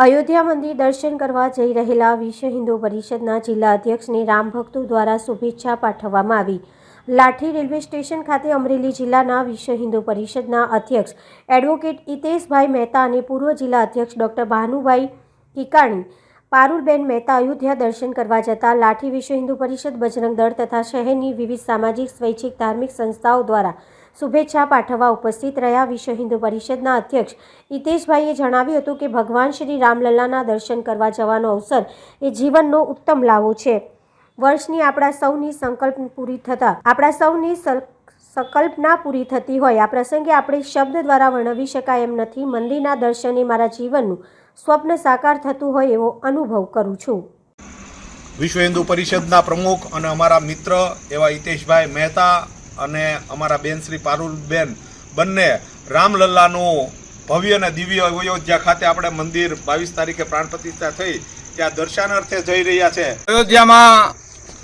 અયોધ્યા મંદિર દર્શન કરવા જઈ રહેલા વિશ્વ હિન્દુ પરિષદના જિલ્લા અધ્યક્ષને રામ ભક્તો દ્વારા શુભેચ્છા પાઠવવામાં આવી. લાઠી રેલવે સ્ટેશન ખાતે અમરેલી જિલ્લાના વિશ્વ હિન્દુ પરિષદના અધ્યક્ષ એડવોકેટ હિતેશભાઈ મહેતા અને પૂર્વ જિલ્લા અધ્યક્ષ ડોક્ટર ભાનુભાઈ કિકાણી પારુલબેન મહેતા અયોધ્યા દર્શન કરવા જતા લાઠી વિશ્વ હિન્દુ પરિષદ, બજરંગ દળ તથા શહેરની વિવિધ સામાજિક, સ્વૈચ્છિક, ધાર્મિક સંસ્થાઓ દ્વારા શુભેચ્છા પાઠવવા ઉપસ્થિત રહ્યા વિશ્વ હિન્દુ પરિષદના અધ્યક્ષ હિતેશભાઈએ જણાવ્યું હતું કે ભગવાન શ્રી રામલલ્લાના દર્શન કરવા જવાનો અવસર એ જીવનનો ઉત્તમ લાવો છે. વર્ષની આપણા સૌની સંકલ્પ પૂરી થતા, આપણા સૌની સંકલ્પના પૂરી થતી હોય. આ પ્રસંગે આપણે શબ્દ દ્વારા વર્ણવી શકાય એમ નથી. મંદિરના દર્શને મારા જીવનનું સ્વપ્ન સાકાર થતું હોય એવો અનુભવ કરું છું. વિશ્વ હિન્દુ પરિષદના પ્રમુખ અને અમારા મિત્ર એવા હિતેશભાઈ મહેતા અને અમારા બેન શ્રી પારુલબેન બંને રામલલ્લાનું ભવ્ય અને દિવ્ય અયોધ્યા ખાતે આપણે મંદિર બાવીસ તારીખે પ્રાણ પ્રતિષ્ઠા થઈ. ત્યાં દર્શનાર્થે જઈ રહ્યા છે. અયોધ્યામાં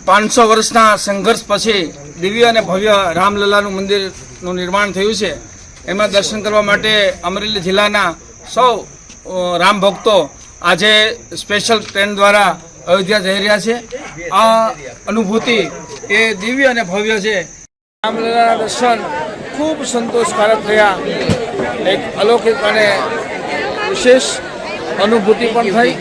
પાંચસો વર્ષના સંઘર્ષ પછી દિવ્ય અને ભવ્ય રામલલાનું મંદિરનું નિર્માણ થયું છે. એમાં દર્શન કરવા માટે અમરેલી જિલ્લાના સૌ રામ ભક્તો આજે સ્પેશિયલ ટ્રેન દ્વારા અયોધ્યા જઈ રહ્યા છે. આ અનુભૂતિ એ દિવ્ય અને ભવ્ય છે. રામલલાના દર્શન ખૂબ સંતોષકારક થયા એક અલૌકિક અને વિશેષ અનુભૂતિ પણ થઈ.